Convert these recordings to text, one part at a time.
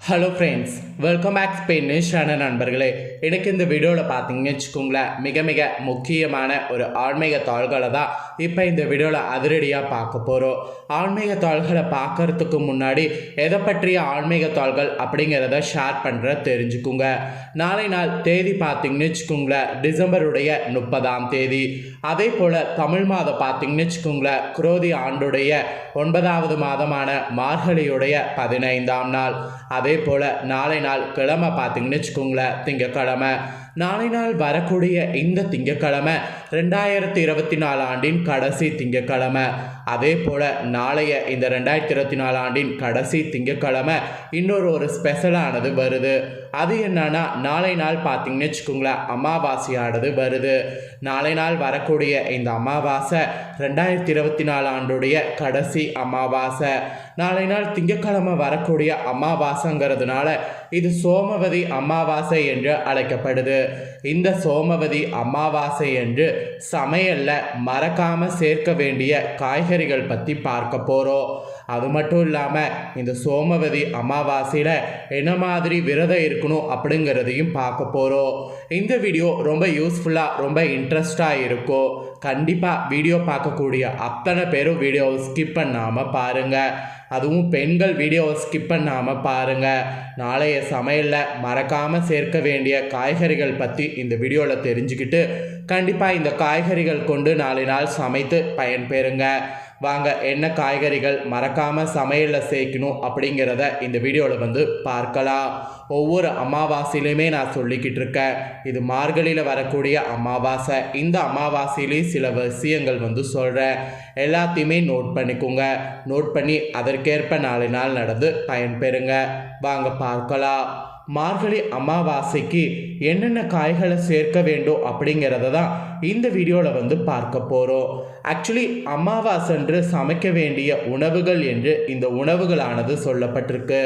Hello friends welcome back ஸ்பெயினிஷான நண்பர்களே. எனக்கு இந்த வீடியோவில் பார்த்தீங்கன்னு வச்சுக்கோங்களேன் மிக மிக முக்கியமான ஒரு ஆன்மீக தாள்களை தான் இப்போ இந்த வீடியோவில் அதிரடியாக பார்க்க போகிறோம் ஆன்மீக தாள்களை பார்க்கறதுக்கு முன்னாடி எதை பற்றிய ஆன்மீக தாள்கள் அப்படிங்கிறத ஷேர் பண்ணுற தெரிஞ்சுக்குங்க. நாளை நாள் தேதி பார்த்தீங்கன்னு வச்சுக்கோங்களேன் டிசம்பருடைய முப்பதாம் தேதி. அதே போல் தமிழ் மாதம் பார்த்தீங்கன்னு வச்சுக்கோங்களேன் குரோதி ஆண்டுடைய ஒன்பதாவது மாதமான மார்கழியுடைய பதினைந்தாம் நாள். அதே போல் நாளை நாள் கிழமை பார்த்தீங்கன்னு வச்சுக்கோங்களேன் திங்கக்கிழமை. நாளை நாள் வரக்கூடிய இந்த திங்கக்கிழமை ரெண்டாயிரத்தி இருபத்தி நாலு ஆண்டின் கடைசி திங்கக்கிழமை அதே போல் நாளைய இந்த ரெண்டாயிரத்தி இருபத்தி நாலு ஆண்டின் கடைசி திங்கக்கிழமை இன்னொரு ஒரு ஸ்பெஷலானது வருது. அது என்னன்னா நாளை நாள் பார்த்தீங்கன்னு வச்சுக்கோங்களேன் அமாவாசையானது வருது. நாளை நாள் வரக்கூடிய இந்த அமாவாசை ரெண்டாயிரத்தி இருபத்தி நாலு ஆண்டுடைய கடைசி அமாவாசை. நாளை நாள் திங்கக்கிழமை வரக்கூடிய அமாவாசைங்கிறதுனால இது சோமவதி அமாவாசை என்று அழைக்கப்படுது. இந்த சோமவதி அமாவாசை என்று சமையலில் மறக்காமல் சேர்க்க வேண்டிய காய்கறிகள் பற்றி பார்க்க போகிறோம் அது மட்டும் இல்லாமல் இந்த சோமவதி அமாவாசையில் என்ன மாதிரி விரதம் இருக்கணும் அப்படிங்கிறதையும் பார்க்க போகிறோம் இந்த வீடியோ ரொம்ப யூஸ்ஃபுல்லாக ரொம்ப இன்ட்ரெஸ்டாக இருக்கும். கண்டிப்பாக வீடியோ பார்க்கக்கூடிய அத்தனை பேரும் வீடியோவை ஸ்கிப் பண்ணாமல் பாருங்கள் அதுவும் பெண்கள் வீடியோவை ஸ்கிப் பண்ணாமல் பாருங்கள் நாளைய சமையலில் மறக்காமல் சேர்க்க வேண்டிய காய்கறிகள் பற்றி இந்த வீடியோவில் தெரிஞ்சுக்கிட்டு கண்டிப்பாக இந்த காய்கறிகள் கொண்டு நாளை நாள் சமைத்து பயன்பெறுங்க வாங்க என்ன காய்கறிகள் மறக்காமல் சமையலில் சேர்க்கணும் அப்படிங்கிறத இந்த வீடியோவில் வந்து பார்க்கலாம். ஒவ்வொரு அமாவாசையிலுமே நான் சொல்லிக்கிட்டு இருக்கேன். இது மார்கழியில் வரக்கூடிய அமாவாசை. இந்த அமாவாசையிலேயும் சில விஷயங்கள் வந்து சொல்கிறேன் எல்லாத்தையுமே நோட் பண்ணிக்கோங்க. நோட் பண்ணி அதற்கேற்ப நாளை நாள் நடந்து பயன்பெறுங்க வாங்க பார்க்கலாம். மார்கழி அமாவாசைக்கு என்னென்ன காய்களை சேர்க்க வேண்டும் அப்படிங்கிறத தான் இந்த வீடியோவில் வந்து பார்க்க போகிறோம் ஆக்சுவலி அமாவாசன்று சமைக்க வேண்டிய உணவுகள் என்று இந்த உணவுகளானது சொல்லப்பட்டிருக்கு.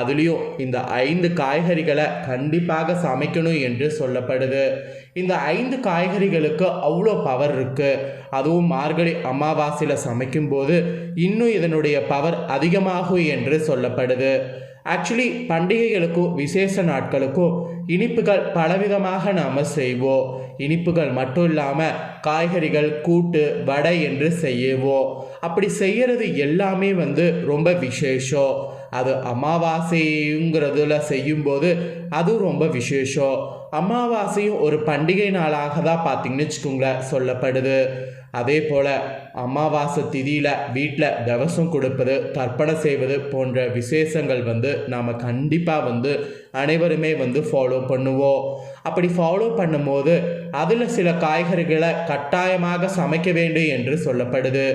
அதுலேயும் இந்த ஐந்து காய்கறிகளை கண்டிப்பாக சமைக்கணும் என்று சொல்லப்படுது. இந்த ஐந்து காய்கறிகளுக்கு அவ்வளோ பவர் இருக்குது அதுவும் மார்கழி அமாவாசையில் சமைக்கும்போது இன்னும் இதனுடைய பவர் அதிகமாகும் என்று சொல்லப்படுது. ஆக்சுவலி பண்டிகைகளுக்கும் விசேஷ நாட்களுக்கும் இனிப்புகள் பலவிதமாக நாம் செய்வோம். இனிப்புகள் மட்டும் இல்லாமல் காய்கறிகள் கூட்டு வடை என்று செய்வோம். அப்படி செய்கிறது எல்லாமே வந்து ரொம்ப விசேஷம். அது அமாவாசைங்கிறதுல செய்யும்போது அதுவும் ரொம்ப விசேஷம். அமாவாசையும் ஒரு பண்டிகை நாளாக தான் பார்த்தீங்கன்னு வச்சுக்கோங்களேன் சொல்லப்படுது. அதே போல் அமாவாசை திதியில் வீட்டில் தவசம் கொடுப்பது தர்ப்பணம் செய்வது போன்ற விசேஷங்கள் வந்து நாம் கண்டிப்பாக வந்து அனைவருமே வந்து ஃபாலோ பண்ணுவோம். அப்படி ஃபாலோ பண்ணும்போது அதில் சில காய்கறிகளை கட்டாயமாக சமைக்க வேண்டும் என்று சொல்லப்படுது.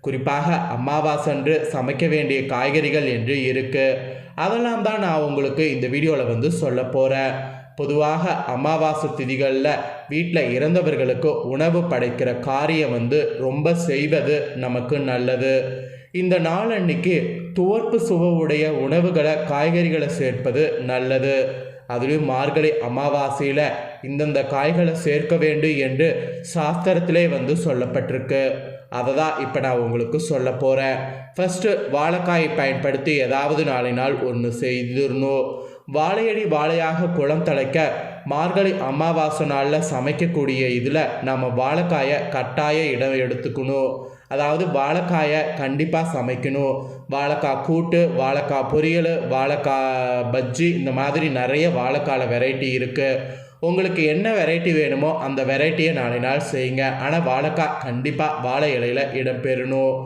குறிப்பாக அமாவாசன்று சமைக்க வேண்டிய காய்கறிகள் என்று இருக்குது அதெல்லாம் தான் நான் உங்களுக்கு இந்த வீடியோவில் வந்து சொல்ல போகிறேன் பொதுவாக அமாவாசை திதிகளில் வீட்டில் இறந்தவர்களுக்கு உணவு படைக்கிற காரியம் வந்து ரொம்ப செய்வது நமக்கு நல்லது. இந்த நாள் அன்னைக்கு துவர்ப்பு சுவையுடைய உணவுகளை காய்கறிகளை சேர்ப்பது நல்லது. அதுலேயும் மார்கழி அமாவாசையில் இந்தந்த காய்களை சேர்க்க வேண்டும் என்று சாஸ்திரத்திலே வந்து சொல்லப்பட்டிருக்கு. அதை தான் இப்போ நான் உங்களுக்கு சொல்ல போகிறேன் ஃபஸ்ட்டு வாழைக்காயை பயன்படுத்தி ஏதாவது நாளை நாள் ஒன்று செய்திடணும் வாழையடி வாழையாக குளம் தலைக்க மார்கழி அமாவாசை நாளில் சமைக்கக்கூடிய இதில் நம்ம வாழைக்காயை கட்டாய இடம் எடுத்துக்கணும். அதாவது வாழைக்காயை கண்டிப்பாக சமைக்கணும். வாழைக்காய் கூட்டு வாழைக்காய் பொரியல் வாழைக்காய் பஜ்ஜி இந்த மாதிரி நிறைய வாழைக்காயில் வெரைட்டி இருக்குது உங்களுக்கு என்ன வெரைட்டி வேணுமோ அந்த வெரைட்டியை நாளை நாள் செய்யுங்க. ஆனால் வாழைக்காய் கண்டிப்பாக வாழை இலையில் இடம்பெறணும்.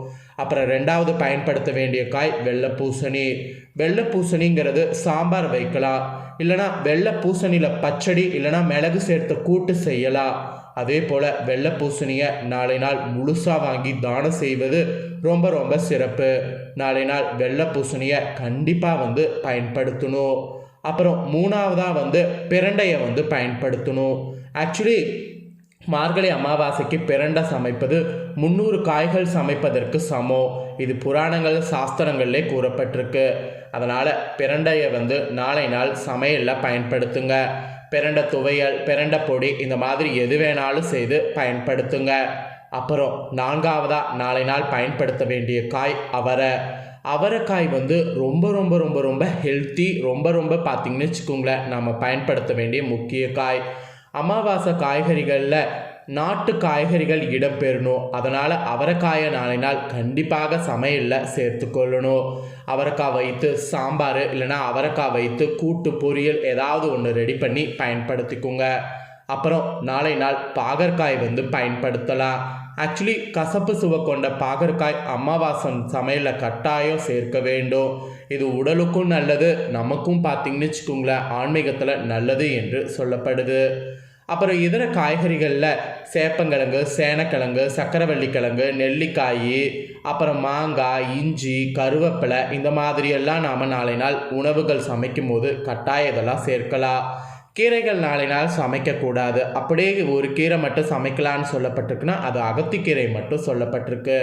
அப்புறம் ரெண்டாவது பயன்படுத்த வேண்டிய காய் வெள்ளை பூசணி வெள்ளை பூசணிங்கிறது சாம்பார் வைக்கலாம் இல்லைனா வெள்ளை பூசணியில் பச்சடி இல்லைனா மிளகு சேர்த்து கூட்டு செய்யலாம் அதே போல் வெள்ளை பூசணியை நாளை நாள் முழுசாக வாங்கி தானம் செய்வது ரொம்ப ரொம்ப சிறப்பு. நாளை நாள் வெள்ளை பூசணியை கண்டிப்பாக வந்து பயன்படுத்தணும். அப்புறம் மூணாவதாக வந்து பிரண்டையை வந்து பயன்படுத்தணும். ஆக்சுவலி மார்கழி அமாவாசைக்கு பிரண்டை சமைப்பது முந்நூறு காய்கள் சமைப்பதற்கு சமம் இது புராணங்கள் சாஸ்திரங்களிலே கூறப்பட்டிருக்கு. அதனால் பிரண்டையை வந்து நாளை நாள் சமையலில் பயன்படுத்துங்க. பிரண்டை துவையல் பிரண்ட பொடி இந்த மாதிரி எது வேணாலும் செய்து பயன்படுத்துங்க. அப்புறம் நான்காவதாக நாளை நாள் பயன்படுத்த வேண்டிய காய் அவரை. அவரைக்காய் வந்து ரொம்ப ரொம்ப ரொம்ப ரொம்ப ஹெல்த்தி ரொம்ப ரொம்ப பார்த்திங்கன்னு வச்சுக்கோங்களேன். நம்ம பயன்படுத்த வேண்டிய முக்கிய காய். அமாவாசை காய்கறிகளில் நாட்டு காய்கறிகள் இடம்பெறணும். அதனால் அவரைக்காயை நாளை நாள் கண்டிப்பாக சமையலில் சேர்த்துக்கொள்ளணும். அவரைக்காய் வைத்து சாம்பார் இல்லைன்னா அவரைக்காய் வைத்து கூட்டு பொரியல் ஏதாவது ஒன்று ரெடி பண்ணி பயன்படுத்திக்கோங்க. அப்புறம் நாளை நாள் பாகற்காய் வந்து பயன்படுத்தலாம். ஆக்சுவலி கசப்பு சுவை கொண்ட பாகற்காய் அமாவாசம் சமையலில் கட்டாயம் சேர்க்க வேண்டும். இது உடலுக்கும் நல்லது நமக்கும் பார்த்தீங்கன்னு வச்சுக்கோங்களேன் ஆன்மீகத்தில் நல்லது என்று சொல்லப்படுது. அப்புறம் இதர காய்கறிகளில் சேப்பங்கிழங்கு சேனக்கிழங்கு சக்கரவள்ளி கிழங்கு நெல்லிக்காய் அப்புறம் மாங்காய் இஞ்சி கருவேப்பிலை இந்த மாதிரியெல்லாம் நாம் நாளை நாள் உணவுகள் சமைக்கும் போது கட்டாயம் இதெல்லாம் சேர்க்கலாம். கீரைகள் நாளை நாள் சமைக்கக்கூடாது. அப்படியே ஒரு கீரை மட்டும் சமைக்கலான்னு சொல்லப்பட்டிருக்குன்னா அது அகத்திக்கீரை மட்டும் சொல்லப்பட்டிருக்கு.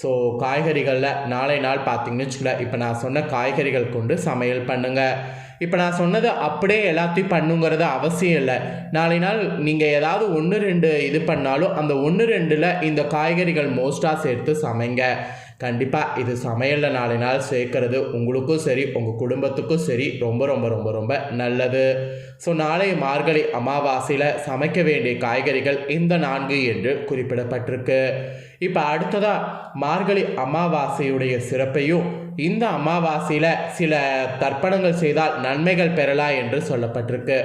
ஸோ காய்கறிகளில் நாளை நாள் பார்த்தீங்கன்னு வச்சுக்கல இப்போ நான் சொன்ன காய்கறிகள் கொண்டு சமையல் பண்ணுங்கள் இப்போ நான் சொன்னது அப்படியே எல்லாத்தையும் பண்ணுங்கிறது அவசியம் இல்லை. நாளை நாள் நீங்கள் ஏதாவது ஒன்று ரெண்டு இது பண்ணாலும் அந்த ஒன்று ரெண்டில் இந்த காய்கறிகள் மோஸ்ட்டாக சேர்த்து சமைங்க. கண்டிப்பாக இது சமையலில் நாளை நாள் சேர்க்கறது உங்களுக்கும் சரி உங்கள் குடும்பத்துக்கும் சரி ரொம்ப ரொம்ப ரொம்ப ரொம்ப நல்லது. ஸோ நாளை மார்கழி அமாவாசையில் சமைக்க வேண்டிய காய்கறிகள் இந்த நான்கு என்று குறிப்பிடப்பட்டிருக்கு. இப்போ அடுத்ததாக மார்கழி அமாவாசையுடைய சிறப்பையும் இந்த அமாவாசையில் சில தர்ப்பணங்கள் செய்தால் நன்மைகள் பெறலாம் என்று சொல்லப்பட்டிருக்கு.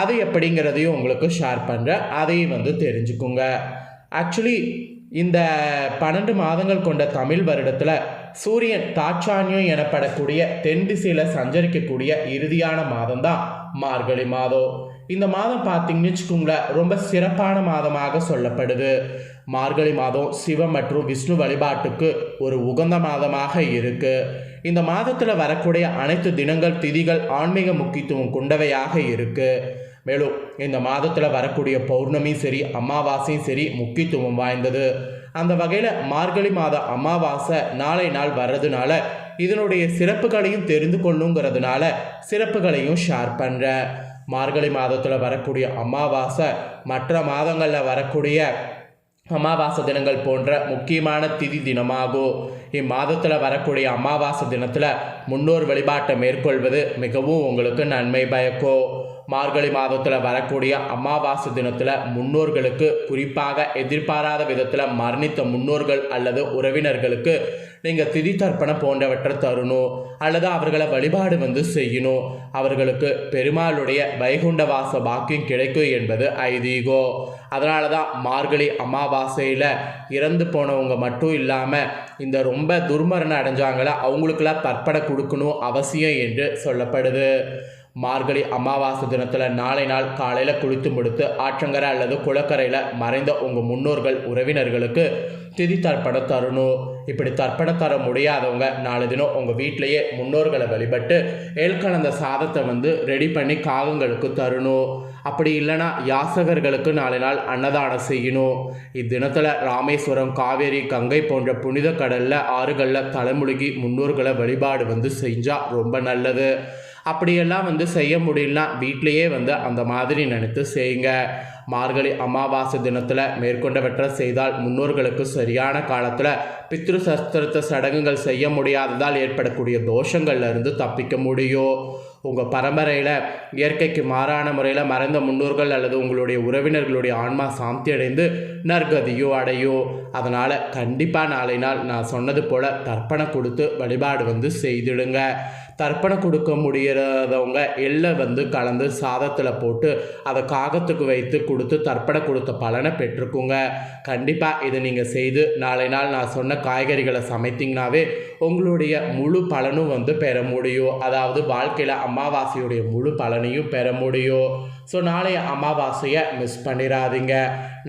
அது எப்படிங்கிறதையும் உங்களுக்கு ஷேர் பண்ணுறேன் அதையும் வந்து தெரிஞ்சுக்குங்க. ஆக்சுவலி இந்த பன்னெண்டு மாதங்கள் கொண்ட தமிழ் வருடத்தில் சூரியன் தாட்சானியம் எனப்படக்கூடிய தென் திசையில் சஞ்சரிக்கக்கூடிய இறுதியான மாதம் தான் மார்கழி மாதம். இந்த மாதம் பார்த்தீங்கன்னு வச்சுக்கோங்களேன் ரொம்ப சிறப்பான மாதமாக சொல்லப்படுது. மார்கழி மாதம் சிவ மற்றும் விஷ்ணு வழிபாட்டுக்கு ஒரு உகந்த மாதமாக இருக்கு. இந்த மாதத்தில் வரக்கூடிய அனைத்து தினங்கள் திதிகள் ஆன்மீக முக்கியத்துவம் கொண்டவையாக இருக்கு. மேலும் இந்த மாதத்தில் வரக்கூடிய பௌர்ணமியும் சரி அமாவாசையும் சரி முக்கியத்துவம் வாய்ந்தது. அந்த வகையில் மார்கழி மாத அமாவாசை நாளை நாள் வர்றதுனால இதனுடைய சிறப்புகளையும் தெரிந்து கொள்ளுங்கிறதுனால சிறப்புகளையும் ஷேர் பண்ணுறேன் மார்கழி மாதத்தில் வரக்கூடிய அமாவாசை மற்ற மாதங்களில் வரக்கூடிய அமாவாசை தினங்கள் போன்ற முக்கியமான திதி தினமாகும் இம்மாதத்தில் வரக்கூடிய அமாவாசை தினத்தில் முன்னோர் வழிபாட்டை மேற்கொள்வது மிகவும் உங்களுக்கு நன்மை பயக்கும் மார்கழி மாதத்தில் வரக்கூடிய அமாவாசை தினத்தில் முன்னோர்களுக்கு குறிப்பாக எதிர்பாராத விதத்தில் மரணித்த முன்னோர்கள் அல்லது உறவினர்களுக்கு நீங்கள் திதி தர்ப்பணம் போன்றவற்றை தரணும் அல்லது அவர்களை வழிபாடு வந்து செய்யணும். அவர்களுக்கு பெருமாளுடைய வைகுண்ட வாச பாக்கியம் கிடைக்கும் என்பது ஐதீகம். அதனால தான் மார்கழி அமாவாசையில் இறந்து போனவங்க மட்டும் இல்லாமல் இந்த ரொம்ப துர்மரணம் அடைஞ்சாங்கள அவங்களுக்கெல்லாம் தர்ப்பணம் கொடுக்கணும் அவசியம் என்று சொல்லப்படுது. மார்கழி அமாவாசை தினத்தில் நாளை நாள் காலையில் குளித்து முடித்து ஆற்றங்கரை அல்லது குளக்கரையில் மறைந்த உங்கள் முன்னோர்கள் உறவினர்களுக்கு திதி தர்ப்பணம் தரணும். இப்படி தர்ப்பணம் தர முடியாதவங்க நாலு தினம் உங்கள் வீட்டிலையே முன்னோர்களை வழிபட்டு ஏல் கலந்த சாதத்தை வந்து ரெடி பண்ணி காகங்களுக்கு தரணும். அப்படி இல்லைன்னா யாசகர்களுக்கு நாலு நாள் அன்னதானம் செய்யணும். இத்தினத்தில் ராமேஸ்வரம் காவேரி கங்கை போன்ற புனித கடலில் ஆறுகளில் தலைமுழுகி முன்னோர்களை வழிபாடு வந்து செஞ்சால் ரொம்ப நல்லது. அப்படியெல்லாம் வந்து செய்ய முடியலனா வீட்லேயே வந்து அந்த மாதிரி நினைத்து செய்யுங்க. மார்கழி அமாவாசை தினத்தில் மேற்கொண்டவற்றை செய்தால் முன்னோர்களுக்கு சரியான காலத்தில் பித்ரு சஸ்திரத்த சடங்குகள் செய்ய முடியாததால் ஏற்படக்கூடிய தோஷங்கள்லேருந்து தப்பிக்க முடியும். உங்கள் பரம்பரையில் இயற்கைக்கு மாறான முறையில் மறைந்த முன்னோர்கள் அல்லது உங்களுடைய உறவினர்களுடைய ஆன்மா சாந்தி அடைந்து நற்கதியோ அடையோ. அதனால் கண்டிப்பாக நாளை நாள் நான் சொன்னது போல் தர்ப்பணம் கொடுத்து வழிபாடு வந்து செய்திடுங்க. தர்ப்பணம் கொடுக்க முடியாதவங்க எள்ளை வந்து கலந்து சாதத்தில் போட்டு அதை காகத்துக்கு வைத்து கொடுத்து தர்ப்பணம் கொடுத்த பலனை பெற்றுக்குங்க. கண்டிப்பாக இதை நீங்கள் செய்து நாளை நாள் நான் சொன்ன காய்கறிகளை சமைத்தீங்கனாவே உங்களுடைய முழு பலனும் வந்து பெற முடியும். அதாவது வாழ்க்கையில் அமாவாசையுடைய முழு பலனையும் பெற முடியும். ஸோ நாளைய அமாவாசையை மிஸ் பண்ணிடாதீங்க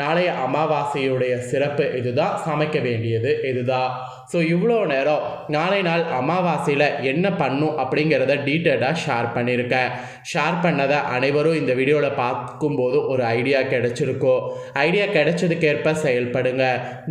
நாளைய அமாவாசையுடைய சிறப்பு இதுதான். சமைக்க வேண்டியது இதுதான். ஸோ இவ்வளோ நேரம் நாளை நாள் அமாவாசையில் என்ன பண்ணும் அப்படிங்கிறத டீட்டெயிலாக ஷேர் பண்ணியிருக்கேன் ஷேர் பண்ணதை அனைவரும் இந்த வீடியோவில் பார்க்கும்போது ஒரு ஐடியா கிடைச்சிருக்கோம். ஐடியா கிடைச்சதுக்கேற்ப செயல்படுங்க.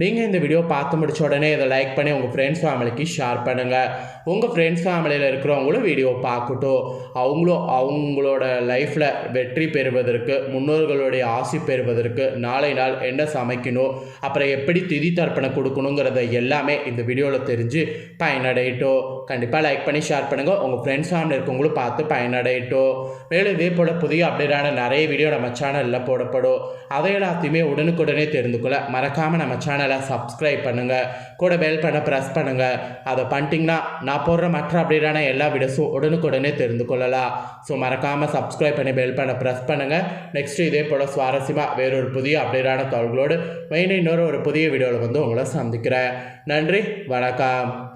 நீங்கள் இந்த வீடியோ பார்த்து முடிச்ச உடனே இதை லைக் பண்ணி உங்கள் ஃப்ரெண்ட்ஸ் ஃபேமிலிக்கு ஷேர் ஷேர் பண்ணுங்கள் உங்கள் ஃப்ரெண்ட்ஸ் ஃபேமிலியில் இருக்கிறவங்களும் வீடியோ பார்க்கட்டும். அவங்களும் அவங்களோட லைஃப்பில் வெற்றி பெறுவதற்கு முன்னோர்களுடைய ஆசி பெறுவதற்கு நாளை நாள் என்ன சமைக்கணும் அப்புறம் எப்படி திதி தர்ப்பணம் கொடுக்கணுங்கிறத எல்லாமே இந்த வீடியோவில் தெரிஞ்சு பயனடையட்டும். கண்டிப்பாக லைக் பண்ணி ஷேர் பண்ணுங்கள் உங்கள் ஃப்ரெண்ட்ஸ் ஃபேமிலி இருக்கவங்களும் பார்த்து பயனடையட்டும். மேலும் இதே போல் புதிய அப்டேட்டான நிறைய வீடியோ நம்ம சேனலில் போடப்படும். அதை எல்லாத்தையுமே உடனுக்குடனே தெரிந்து கொள்ள மறக்காமல் நம்ம சேனலை சப்ஸ்கிரைப் பண்ணுங்கள் கூட பெல் பண்ண ப்ரெஸ் பண்ணுங்கள் அதை பண்ணிட்டீங்கன்னா நான் போடுற மற்ற அப்டேட்டான எல்லா வீடியோஸும் உடனுக்குடனே தெரிந்து கொள்ளலாம். ஸோ மறக்காமல் சப்ஸ்கிரைப் பண்ணி பெல் பண்ண ப்ரெஸ் பண்ணுங்கள் நெக்ஸ்ட்டு இதே போல் சுவாரஸ்யமாக வேறொரு புதிய அப்டேட்டான தகவல்களோடு மெயின் இன்னொரு ஒரு புதிய வீடியோவில் வந்து உங்களை சந்திக்கிறேன். நன்றி வணக்கம்.